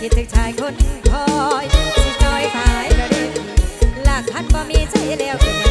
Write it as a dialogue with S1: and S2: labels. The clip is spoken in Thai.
S1: คิดถึงชายคนคอยสิจอยตายก็ดีหลักพันบ่มีใจแล้ว